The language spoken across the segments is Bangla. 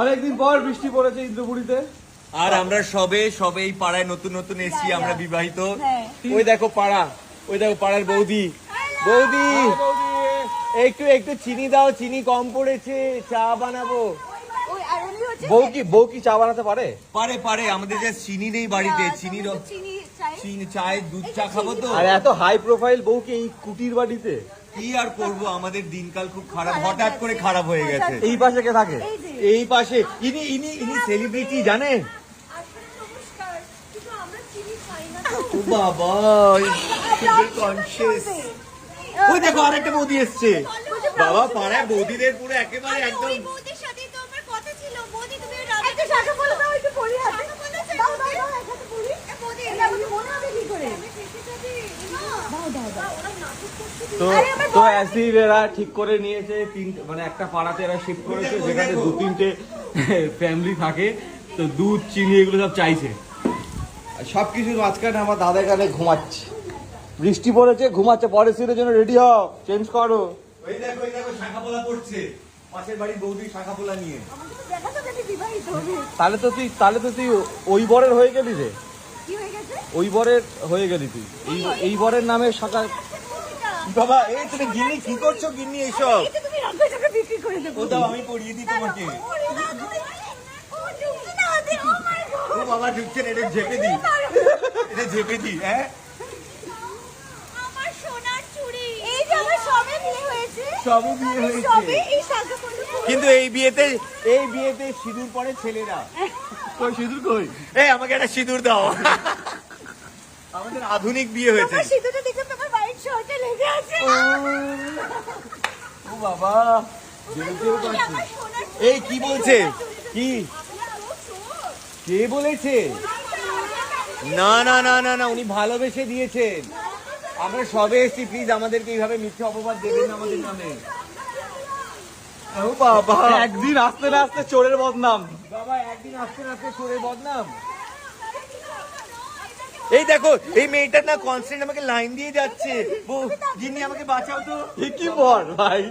অনেকদিন পর বৃষ্টি পড়েছে ইন্দ্রপুরীতে। আর আমরা সবে সবে এই পাড়ায় নতুন নতুন এসেছি আমরা বিবাহিত। হ্যাঁ। ওই দেখো পাড়া ওই দেখো পাড়ার বৌদি। বৌদি একটু একটু চিনি দাও চিনি কম পড়েছে চা বানাবো। ওই আর উনি হচ্ছে। বউ কি বউ কি চা বানাতে পারে? পারে পারে আমাদের যা চিনি নেই বাড়িতে চিনি চিনি চাই। চিনি চায় দুধ চা খাব তো। আর এত হাই প্রোফাইল বউ কি এই কুটির বাড়িতে? কি আর করব আমাদের দিনকাল খুব খারাপ হঠাৎ করে খারাপ হয়ে গেছে। এই পাশে কে থাকে? এই পাশে ইনি ইনি ইনি সেলিব্রিটি জানেন? বাবা কনসিয়াস ওই দেখো আরেকটা বৌদি এসছে। বাবা পাড়ায় বৌদিদের পুরো একেবারে একদম বৌদির সাথেই তো আমার কথা ছিল বৌদি তুমি একটা শাখা বলে দাও একটু পড়ি হাতে দাও দাও দাও একসাথে পড়ি বৌদি এটা আমাকে মনে হবে কি করে দাও দাও দাও তো তো অ্যাসিভ এরা ঠিক করে নিয়েছে তিন মানে একটা পাড়াতে এরা শিফট করেছে যেখানে দু তিনটে ফ্যামিলি থাকে তো দুধ চিনি এগুলো সব চাইছে। সব কিছুর মাঝখানে আমার দাদা এখানে ঘুমাচ্ছে। বৃষ্টি পড়েছে ঘুমাচ্ছে পরের সিনের জন্য রেডি হও চেঞ্জ করো। ওই দেখো ওই দেখো শাখা পোলা পড়ছে। পাশের বাড়ির বৌদি শাখা পোলা নিয়ে তাহলে তো তুই তাহলে তো তুই ওই বরের হয়ে গেলি রে। কি হয়ে গেছে? ওই বরের হয়ে গেলি তুই। এই এই বরের নামে শাখা বাবা এই তুমি গিন্নি কি করছ গিন্নি এইসব তুমি বিক্রি করে দেবো। আমি পড়িয়ে দিই তোমাকে। ও, বাবা ঢুকছে না, এটা ঝেপে দিই। এটা ঝেপে দিই হ্যাঁ? কিন্তু এই বিয়েতে এই বিয়েতে সিঁদুর পরে ছেলেরা। কই সিঁদুর কই? এই আমাকে একটা সিঁদুর দাও। আমাদের আধুনিক বিয়ে হয়েছে। সিঁদুরটা দেখে তোমার লেগে আছে। ও। বাবা এই কি বলছে? কি? কে বলেছে? না না না না না উনি ভালোবেসে দিয়েছেন। আমরা সবে এসেছি প্লিজ আমাদেরকে এইভাবে মিথ্যে অপবাদ দেবেন আমাদের নামে। ও বাবা। একদিন আস্তে না আসতে চোরের বদনাম। বাবা একদিন আসতে না আসতে সরে বদনাম। এই দেখো এই মেয়েটার না কনস্ট্যান্ট আমাকে লাইন দিয়ে যাচ্ছে। ও যিনি আমাকে বাঁচাও তো। এ কি বর ভাই?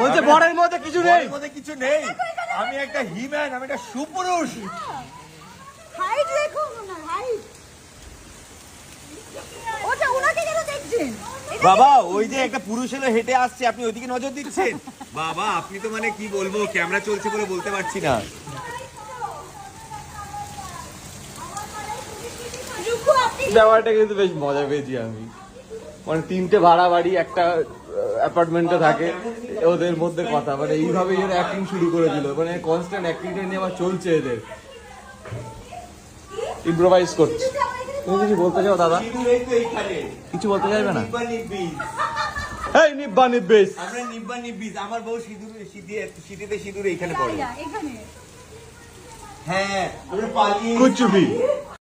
বলছে? বরের মধ্যে কিছু নেই। মধ্যে কিছু নেই। আমি একটা হিম্যান আমি একটা সুপুরুষ। হাইট ওটা ওনাকে কেন দেখছেন এটা বাবা ওই যে একটা পুরুষ এলো হেঁটে আসছে আপনি ওইদিকে নজর দিচ্ছেন? বাবা আপনি তো মানে কি বলব ক্যামেরা চলছে বলে বলতে পারছি না। ব্যাপারটা কিন্তু বেশ মজা পেয়েছি আমি। মানে তিনটে ভাড়া বাড়ি একটা অ্যাপার্টমেন্টে থাকে ওদের মধ্যে কথা। মানে এইভাবে এরা অ্যাক্টিং শুরু করে দিল। মানে কনস্ট্যান্ট অ্যাক্টিংটা নিয়ে আবার চলছে এদের। ইম্প্রোভাইজ করছে। তুমি কিছু বলতে চাও দাদা সিঁদুর এইখানে। কিছু বলতে চাইবে না। এই নিব্বা আমরা নিব্বা নিব্বিস আমার বউ সিঁদুর সিঁথিতে সিঁদুর এখানে পড়ে হ্যাঁ আমরা পালিয়ে কুছ ভি